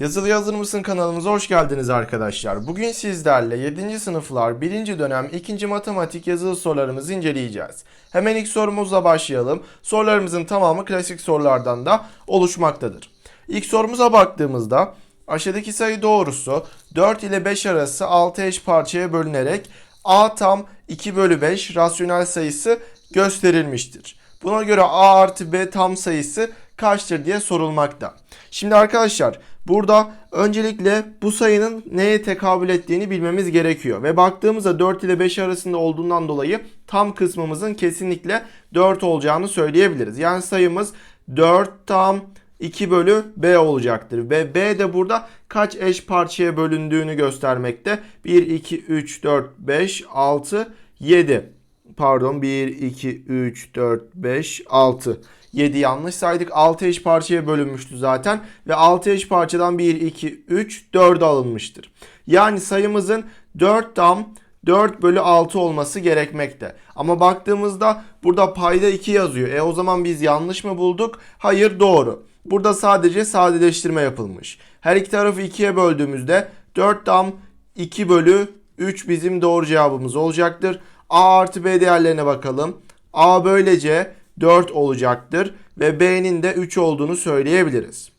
Yazılı Hazır mısın kanalımıza hoş geldiniz arkadaşlar. Bugün sizlerle 7. sınıflar 1. dönem 2. matematik yazılı sorularımızı inceleyeceğiz. Hemen ilk sorumuzla başlayalım. Sorularımızın tamamı klasik sorulardan da oluşmaktadır. İlk sorumuza baktığımızda aşağıdaki sayı doğrusu 4 ile 5 arası 6 eş parçaya bölünerek a tam 2 bölü 5 rasyonel sayısı gösterilmiştir. Buna göre a artı b tam sayısı kaçtır diye sorulmakta. Şimdi arkadaşlar burada öncelikle bu sayının neye tekabül ettiğini bilmemiz gerekiyor. Ve baktığımızda 4 ile 5 arasında olduğundan dolayı tam kısmımızın kesinlikle 4 olacağını söyleyebiliriz. Yani sayımız 4 tam 2 bölü b olacaktır. Ve b de burada kaç eş parçaya bölündüğünü göstermekte. 1, 2, 3, 4, 5, 6, 7. Pardon 1, 2, 3, 4, 5, 6. 7 yanlış saydık. 6 eş parçaya bölünmüştü zaten. Ve 6 eş parçadan 1, 2, 3, 4 alınmıştır. Yani sayımızın 4 tam 4 bölü 6 olması gerekmekte. Ama baktığımızda burada payda 2 yazıyor. E o zaman biz yanlış mı bulduk? Hayır doğru. Burada sadece sadeleştirme yapılmış. Her iki tarafı 2'ye böldüğümüzde 4 tam 2 bölü 3 bizim doğru cevabımız olacaktır. A artı B değerlerine bakalım. A böylece 4 olacaktır ve B'nin de 3 olduğunu söyleyebiliriz.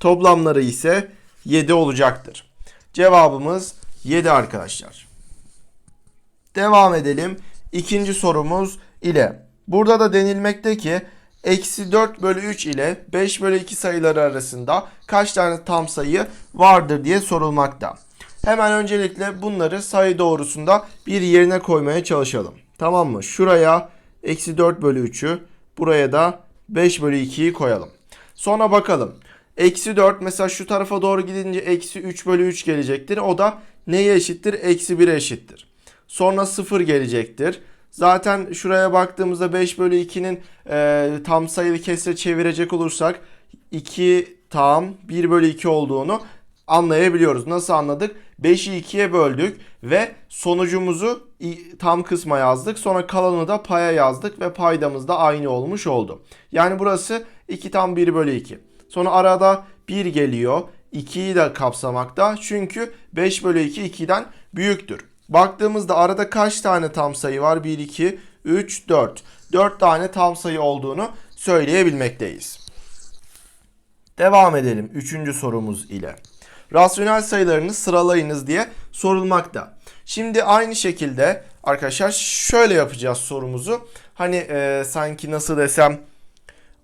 Toplamları ise 7 olacaktır. Cevabımız 7 arkadaşlar. Devam edelim. İkinci sorumuz ile. Burada da denilmekte ki eksi 4 bölü 3 ile 5 bölü 2 sayıları arasında kaç tane tam sayı vardır diye sorulmakta. Hemen öncelikle bunları sayı doğrusunda bir yerine koymaya çalışalım. Tamam mı? Şuraya eksi 4 bölü 3'ü buraya da 5 bölü 2'yi koyalım. Sonra bakalım. Eksi 4 mesela şu tarafa doğru gidince eksi 3 bölü 3 gelecektir. O da neye eşittir? Eksi 1'e eşittir. Sonra 0 gelecektir. Zaten şuraya baktığımızda 5 bölü 2'nin e, tam sayılı kesre çevirecek olursak 2 tam 1 bölü 2 olduğunu anlayabiliyoruz. Nasıl anladık? 5'i 2'ye böldük ve sonucumuzu tam kısma yazdık. Sonra kalanını da paya yazdık ve paydamız da aynı olmuş oldu. Yani burası 2 tam 1 bölü 2. Sonra arada 1 geliyor. 2'yi de kapsamakta. Çünkü 5 bölü 2 2'den büyüktür. Baktığımızda arada kaç tane tam sayı var? 1, 2, 3, 4. 4 tane tam sayı olduğunu söyleyebilmekteyiz. Devam edelim 3. sorumuz ile. Rasyonel sayılarını sıralayınız diye sorulmakta. Şimdi aynı şekilde arkadaşlar şöyle yapacağız sorumuzu. Hani e, sanki nasıl desem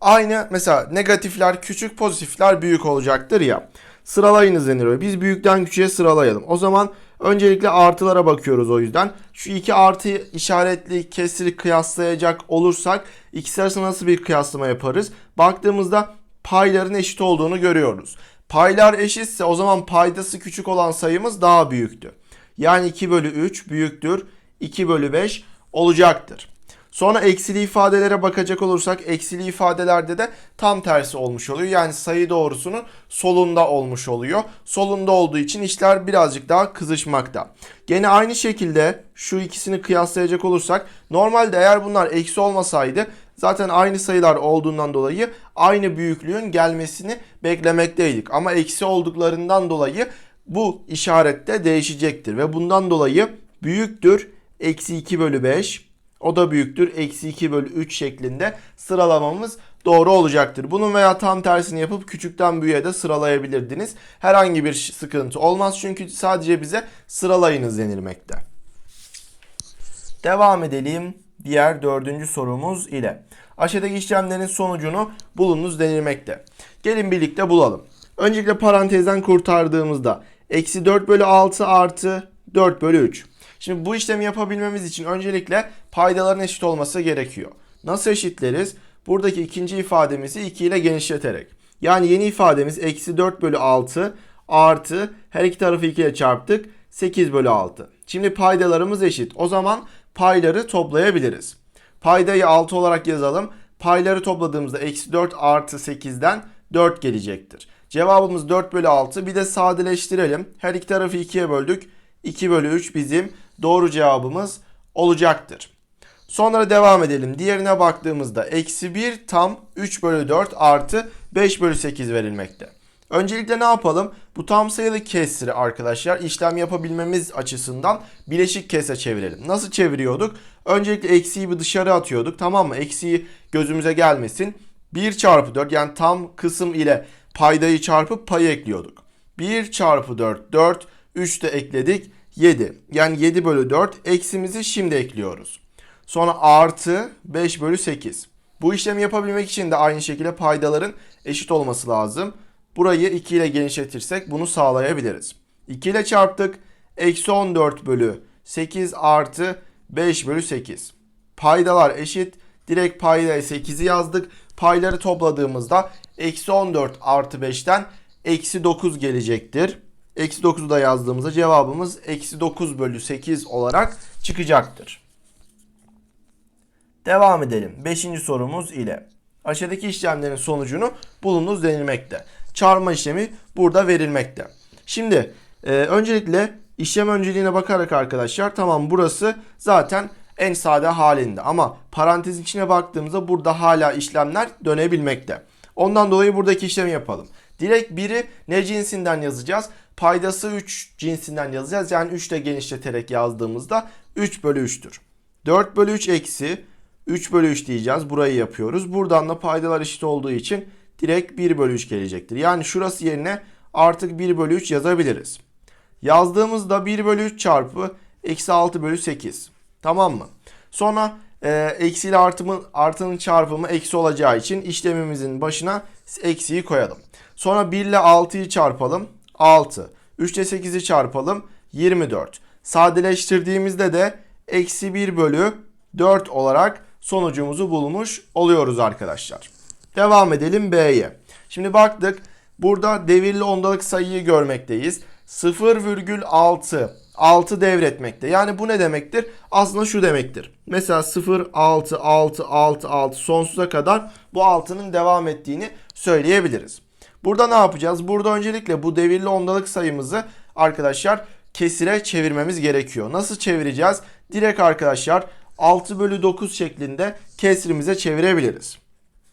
aynı mesela negatifler küçük pozitifler büyük olacaktır ya. Sıralayınız denir. Biz büyükten küçüğe sıralayalım. O zaman öncelikle artılara bakıyoruz o yüzden. Şu iki artı işaretli kesiri kıyaslayacak olursak ikisi arasında nasıl bir kıyaslama yaparız? Baktığımızda payların eşit olduğunu görüyoruz. Paylar eşitse o zaman paydası küçük olan sayımız daha büyüktü. Yani 2 bölü 3 büyüktür. 2 bölü 5 olacaktır. Sonra eksili ifadelere bakacak olursak eksili ifadelerde de tam tersi olmuş oluyor. Yani sayı doğrusunun solunda olmuş oluyor. Solunda olduğu için işler birazcık daha kızışmakta. Gene aynı şekilde şu ikisini kıyaslayacak olursak normalde eğer bunlar eksi olmasaydı zaten aynı sayılar olduğundan dolayı aynı büyüklüğün gelmesini beklemekteydik. Ama eksi olduklarından dolayı bu işarette değişecektir ve bundan dolayı büyüktür eksi 2 bölü 5 o da büyüktür. Eksi 2 bölü 3 şeklinde sıralamamız doğru olacaktır. Bunun veya tam tersini yapıp küçükten büyüğe de sıralayabilirdiniz. Herhangi bir sıkıntı olmaz çünkü sadece bize sıralayınız denilmekte. Devam edelim diğer dördüncü sorumuz ile. Aşağıdaki işlemlerin sonucunu bulunuz denilmekte. Gelin birlikte bulalım. Öncelikle parantezden kurtardığımızda eksi 4 bölü 6 artı 4 bölü 3. Şimdi bu işlemi yapabilmemiz için öncelikle paydaların eşit olması gerekiyor. Nasıl eşitleriz? Buradaki ikinci ifademizi 2 ile genişleterek. Yani yeni ifademiz eksi 4 bölü 6 artı her iki tarafı 2 ile çarptık 8 bölü 6. Şimdi paydalarımız eşit. O zaman payları toplayabiliriz. Paydayı 6 olarak yazalım. Payları topladığımızda eksi 4 artı 8'den 4 gelecektir. Cevabımız 4 bölü 6. Bir de sadeleştirelim. Her iki tarafı 2'ye böldük. 2 bölü 3 bizim doğru cevabımız olacaktır. Sonra devam edelim. Diğerine baktığımızda eksi 1 tam 3 bölü 4 artı 5 bölü 8 verilmekte. Öncelikle ne yapalım? Bu tam sayılı kesri arkadaşlar işlem yapabilmemiz açısından bileşik kese çevirelim. Nasıl çeviriyorduk? Öncelikle eksiği bir dışarı atıyorduk tamam mı? Eksiği gözümüze gelmesin. 1 çarpı 4 yani tam kısım ile paydayı çarpıp payı ekliyorduk. 1 çarpı 4 4 3 de ekledik 7. Yani 7 bölü 4 eksimizi şimdi ekliyoruz. Sonra artı 5 bölü 8. Bu işlemi yapabilmek için de aynı şekilde paydaların eşit olması lazım. Burayı 2 ile genişletirsek bunu sağlayabiliriz. 2 ile çarptık. Eksi 14 bölü 8 artı 5 bölü 8. Paydalar eşit. Direkt paydaya 8'i yazdık. Payları topladığımızda eksi 14 artı 5'ten eksi 9 gelecektir. Eksi 9'u da yazdığımızda cevabımız eksi 9 bölü 8 olarak çıkacaktır. Devam edelim. Beşinci sorumuz ile. Aşağıdaki işlemlerin sonucunu bulunuz denilmekte. Çarpma işlemi burada verilmekte. Şimdi e, öncelikle işlem önceliğine bakarak arkadaşlar tamam burası zaten en sade halinde ama parantezin içine baktığımızda burada hala işlemler dönebilmekte. Ondan dolayı buradaki işlemi yapalım. Direkt biri ne cinsinden yazacağız? Paydası 3 cinsinden yazacağız. Yani 3 ile genişleterek yazdığımızda 3 bölü 3'tür. 4 bölü 3 eksi 3 bölü 3 diyeceğiz. Burayı yapıyoruz. Buradan da paydalar eşit olduğu için direkt 1 bölü 3 gelecektir. Yani şurası yerine artık 1 bölü 3 yazabiliriz. Yazdığımızda 1 bölü 3 çarpı eksi 6 bölü 8. Tamam mı? Sonra e, eksi ile artımın, artının çarpımı eksi olacağı için işlemimizin başına eksiyi koyalım. Sonra 1 ile 6'yı çarpalım. 6. 3 ile 8'i çarpalım. 24. Sadeleştirdiğimizde de eksi 1 bölü 4 olarak sonucumuzu bulmuş oluyoruz arkadaşlar. Devam edelim B'ye. Şimdi baktık burada devirli ondalık sayıyı görmekteyiz. 0,6 6 devretmekte. Yani bu ne demektir? Aslında şu demektir. Mesela 0, 6, 6, 6, 6 sonsuza kadar bu 6'nın devam ettiğini söyleyebiliriz. Burada ne yapacağız? Burada öncelikle bu devirli ondalık sayımızı arkadaşlar kesire çevirmemiz gerekiyor. Nasıl çevireceğiz? Direkt arkadaşlar 6 bölü 9 şeklinde kesrimize çevirebiliriz.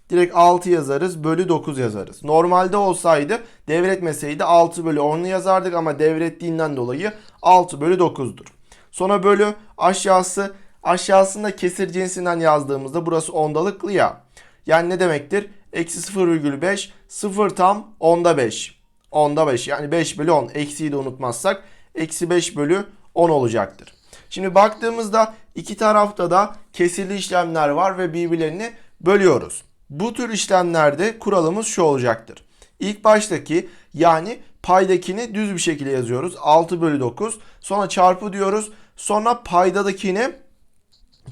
Direkt 6 yazarız bölü 9 yazarız. Normalde olsaydı devretmeseydi 6 bölü 10'u yazardık ama devrettiğinden dolayı 6 bölü 9'dur. Sonra bölü aşağısı aşağısında kesir cinsinden yazdığımızda burası ondalıklı ya. Yani ne demektir? Eksi 0,5 0 tam onda 5. Onda 5 yani 5 bölü 10 eksiyi de unutmazsak eksi 5 bölü 10 olacaktır. Şimdi baktığımızda iki tarafta da kesirli işlemler var ve birbirlerini bölüyoruz. Bu tür işlemlerde kuralımız şu olacaktır. İlk baştaki yani paydakini düz bir şekilde yazıyoruz. 6 bölü 9. Sonra çarpı diyoruz. Sonra paydadakini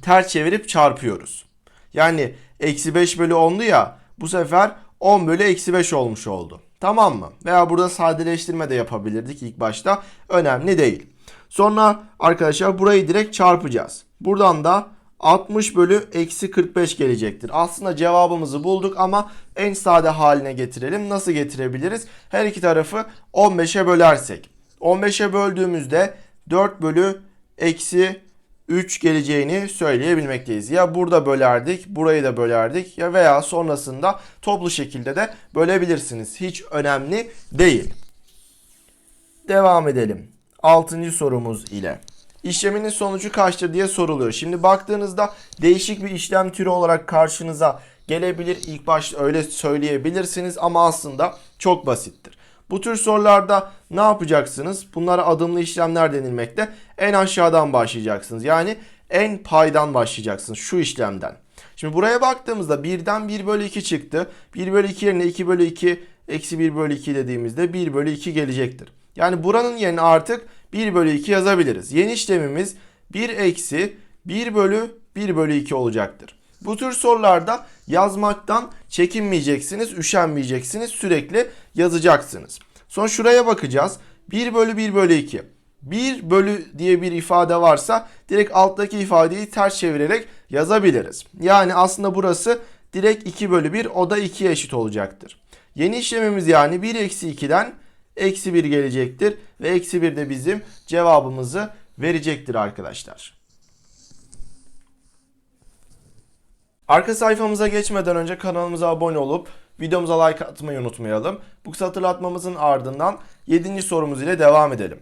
ters çevirip çarpıyoruz. Yani eksi 5 bölü 10'du ya bu sefer 10 bölü eksi 5 olmuş oldu. Tamam mı? Veya burada sadeleştirme de yapabilirdik ilk başta. Önemli değil. Sonra arkadaşlar burayı direkt çarpacağız. Buradan da 60 bölü eksi 45 gelecektir. Aslında cevabımızı bulduk ama en sade haline getirelim. Nasıl getirebiliriz? Her iki tarafı 15'e bölersek. 15'e böldüğümüzde 4 bölü eksi 3 geleceğini söyleyebilmekteyiz. Ya burada bölerdik, burayı da bölerdik ya veya sonrasında toplu şekilde de bölebilirsiniz. Hiç önemli değil. Devam edelim. 6. sorumuz ile. İşleminin sonucu kaçtır diye soruluyor. Şimdi baktığınızda değişik bir işlem türü olarak karşınıza gelebilir. İlk başta öyle söyleyebilirsiniz ama aslında çok basittir. Bu tür sorularda ne yapacaksınız? Bunlara adımlı işlemler denilmekte. En aşağıdan başlayacaksınız. Yani en paydan başlayacaksınız şu işlemden. Şimdi buraya baktığımızda 1'den 1 bölü 2 çıktı. 1 bölü 2 yerine 2 bölü 2 eksi 1 bölü 2 dediğimizde 1 bölü 2 gelecektir. Yani buranın yerine artık 1 bölü 2 yazabiliriz. Yeni işlemimiz 1 eksi 1 bölü 1 bölü 2 olacaktır. Bu tür sorularda yazmaktan çekinmeyeceksiniz, üşenmeyeceksiniz, sürekli yazacaksınız. Sonra şuraya bakacağız. 1 bölü 1 bölü 2. 1 bölü diye bir ifade varsa direkt alttaki ifadeyi ters çevirerek yazabiliriz. Yani aslında burası direkt 2 bölü 1 o da 2'ye eşit olacaktır. Yeni işlemimiz yani 1 eksi 2'den eksi 1 gelecektir. Ve eksi 1 de bizim cevabımızı verecektir arkadaşlar. Arka sayfamıza geçmeden önce kanalımıza abone olup videomuza like atmayı unutmayalım. Bu kısa hatırlatmamızın ardından 7. sorumuz ile devam edelim.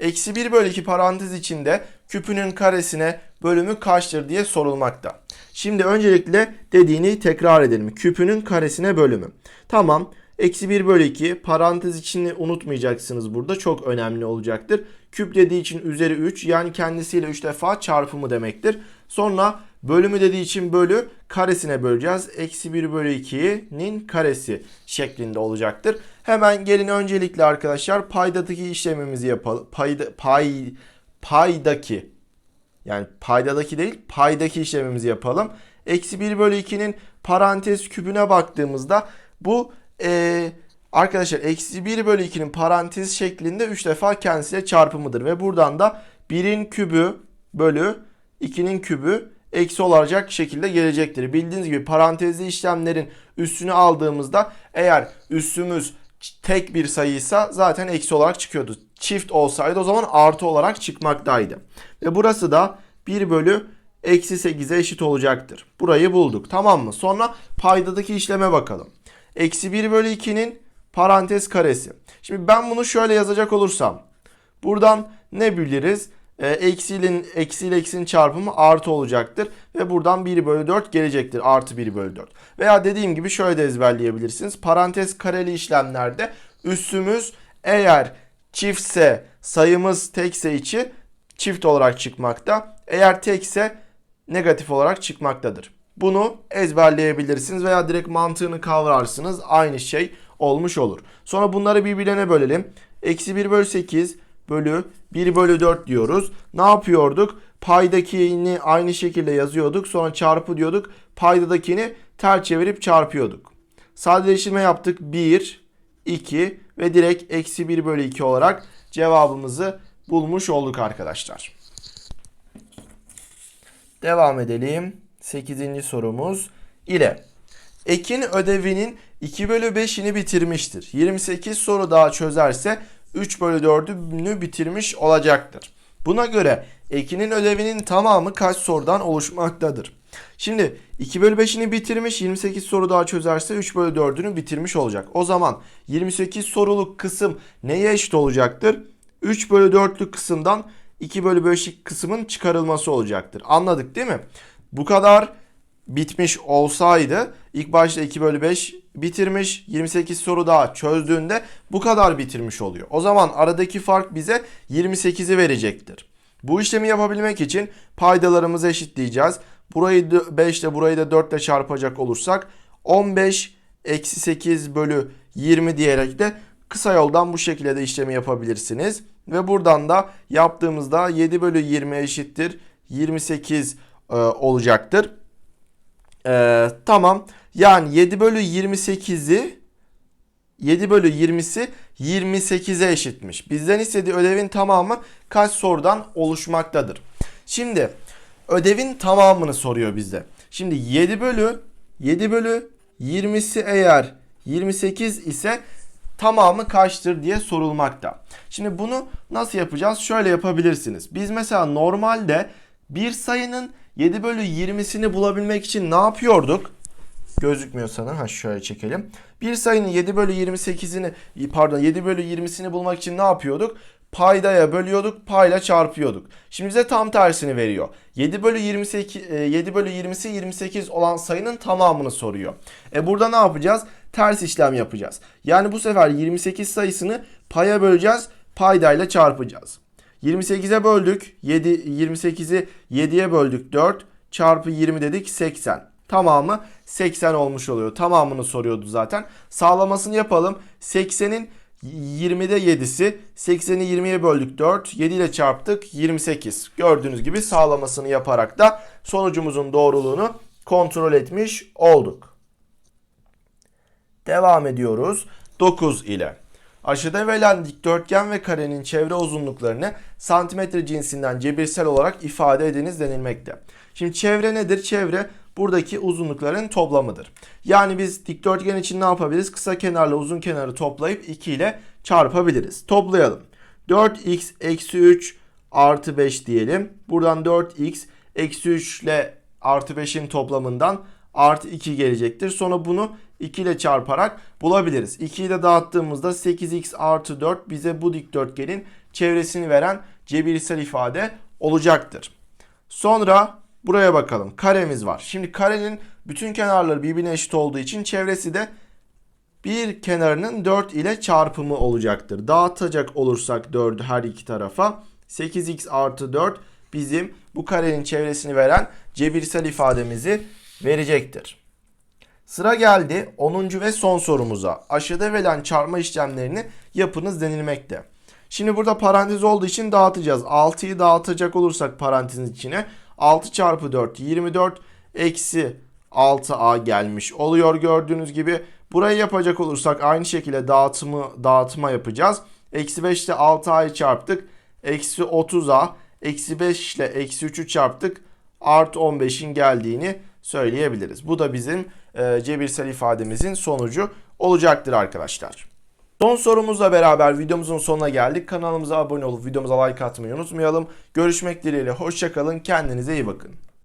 Eksi 1 bölü 2 parantez içinde küpünün karesine bölümü kaçtır diye sorulmakta. Şimdi öncelikle dediğini tekrar edelim. Küpünün karesine bölümü. Tamam. Eksi 1 bölü 2 parantez içini unutmayacaksınız burada. Çok önemli olacaktır. Küp dediği için üzeri 3 yani kendisiyle 3 defa çarpımı demektir. Sonra bölümü dediği için bölü karesine böleceğiz. Eksi 1 bölü 2'nin karesi şeklinde olacaktır. Hemen gelin öncelikle arkadaşlar paydadaki işlemimizi yapalım. Payda, pay, paydaki yani paydadaki değil paydaki işlemimizi yapalım. Eksi 1 bölü 2'nin parantez küpüne baktığımızda bu ee, arkadaşlar eksi 1 bölü 2'nin parantez şeklinde 3 defa kendisiyle çarpımıdır. Ve buradan da 1'in kübü bölü 2'nin kübü eksi olacak şekilde gelecektir. Bildiğiniz gibi parantezli işlemlerin üstünü aldığımızda eğer üstümüz tek bir sayıysa zaten eksi olarak çıkıyordu. Çift olsaydı o zaman artı olarak çıkmaktaydı. Ve burası da 1 bölü eksi 8'e eşit olacaktır. Burayı bulduk tamam mı? Sonra paydadaki işleme bakalım. Eksi 1 bölü 2'nin parantez karesi. Şimdi ben bunu şöyle yazacak olursam. Buradan ne biliriz? E, eksiyle, eksiyle eksinin çarpımı artı olacaktır. Ve buradan 1 bölü 4 gelecektir. Artı 1 bölü 4. Veya dediğim gibi şöyle de ezberleyebilirsiniz. Parantez kareli işlemlerde üssümüz eğer çiftse sayımız tekse içi çift olarak çıkmakta. Eğer tekse negatif olarak çıkmaktadır. Bunu ezberleyebilirsiniz veya direkt mantığını kavrarsınız. Aynı şey olmuş olur. Sonra bunları birbirine bölelim. Eksi 1 bölü 8 bölü 1 bölü 4 diyoruz. Ne yapıyorduk? Paydakini aynı şekilde yazıyorduk. Sonra çarpı diyorduk. Paydadakini ters çevirip çarpıyorduk. Sadeleştirme yaptık. 1, 2 ve direkt eksi 1 bölü 2 olarak cevabımızı bulmuş olduk arkadaşlar. Devam edelim. 8. sorumuz ile. Ekin ödevinin 2 bölü 5'ini bitirmiştir. 28 soru daha çözerse 3 bölü 4'ünü bitirmiş olacaktır. Buna göre Ekin'in ödevinin tamamı kaç sorudan oluşmaktadır? Şimdi 2 bölü 5'ini bitirmiş 28 soru daha çözerse 3 bölü 4'ünü bitirmiş olacak. O zaman 28 soruluk kısım neye eşit olacaktır? 3 bölü 4'lük kısımdan 2 bölü 5'lik kısmın çıkarılması olacaktır. Anladık değil mi? Bu kadar bitmiş olsaydı ilk başta 2 bölü 5 bitirmiş 28 soru daha çözdüğünde bu kadar bitirmiş oluyor. O zaman aradaki fark bize 28'i verecektir. Bu işlemi yapabilmek için paydalarımızı eşitleyeceğiz. Burayı 5 ile burayı da 4 ile çarpacak olursak 15 eksi 8 bölü 20 diyerek de kısa yoldan bu şekilde de işlemi yapabilirsiniz. Ve buradan da yaptığımızda 7 bölü 20 eşittir 28 e, olacaktır. E, tamam. Yani 7 bölü 28'i 7 bölü 20'si 28'e eşitmiş. Bizden istediği ödevin tamamı kaç sorudan oluşmaktadır? Şimdi ödevin tamamını soruyor bizde. Şimdi 7 bölü 7 bölü 20'si eğer 28 ise tamamı kaçtır diye sorulmakta. Şimdi bunu nasıl yapacağız? Şöyle yapabilirsiniz. Biz mesela normalde bir sayının 7 bölü 20'sini bulabilmek için ne yapıyorduk? Gözükmüyor sana. Ha şöyle çekelim. Bir sayının 7 bölü 28'ini pardon 7 bölü 20'sini bulmak için ne yapıyorduk? Paydaya bölüyorduk, payla çarpıyorduk. Şimdi bize tam tersini veriyor. 7 bölü 28 7 bölü 20'si 28 olan sayının tamamını soruyor. E burada ne yapacağız? Ters işlem yapacağız. Yani bu sefer 28 sayısını paya böleceğiz, paydayla çarpacağız. 28'e böldük. 7 28'i 7'ye böldük 4 çarpı 20 dedik 80. Tamamı 80 olmuş oluyor. Tamamını soruyordu zaten. Sağlamasını yapalım. 80'in 20'de 7'si. 80'i 20'ye böldük 4. 7 ile çarptık 28. Gördüğünüz gibi sağlamasını yaparak da sonucumuzun doğruluğunu kontrol etmiş olduk. Devam ediyoruz. 9 ile. Aşağıda verilen dikdörtgen ve karenin çevre uzunluklarını santimetre cinsinden cebirsel olarak ifade ediniz denilmekte. Şimdi çevre nedir? Çevre buradaki uzunlukların toplamıdır. Yani biz dikdörtgen için ne yapabiliriz? Kısa kenarla uzun kenarı toplayıp 2 ile çarpabiliriz. Toplayalım. 4x eksi 3 artı 5 diyelim. Buradan 4x eksi 3 ile artı 5'in toplamından artı 2 gelecektir. Sonra bunu 2 ile çarparak bulabiliriz. 2'yi de dağıttığımızda 8x artı 4 bize bu dikdörtgenin çevresini veren cebirsel ifade olacaktır. Sonra buraya bakalım. Karemiz var. Şimdi karenin bütün kenarları birbirine eşit olduğu için çevresi de bir kenarının 4 ile çarpımı olacaktır. Dağıtacak olursak 4'ü her iki tarafa 8x artı 4 bizim bu karenin çevresini veren cebirsel ifademizi verecektir. Sıra geldi 10. ve son sorumuza. Aşağıda verilen çarpma işlemlerini yapınız denilmekte. Şimdi burada parantez olduğu için dağıtacağız. 6'yı dağıtacak olursak parantezin içine 6 çarpı 4 24 eksi 6a gelmiş oluyor gördüğünüz gibi. Burayı yapacak olursak aynı şekilde dağıtımı dağıtma yapacağız. Eksi 5 ile 6a'yı çarptık. Eksi 30a. Eksi 5 ile eksi 3'ü çarptık. Artı 15'in geldiğini söyleyebiliriz. Bu da bizim e, cebirsel ifademizin sonucu olacaktır arkadaşlar. Son sorumuzla beraber videomuzun sonuna geldik. Kanalımıza abone olup videomuza like atmayı unutmayalım. Görüşmek dileğiyle. Hoşçakalın. Kendinize iyi bakın.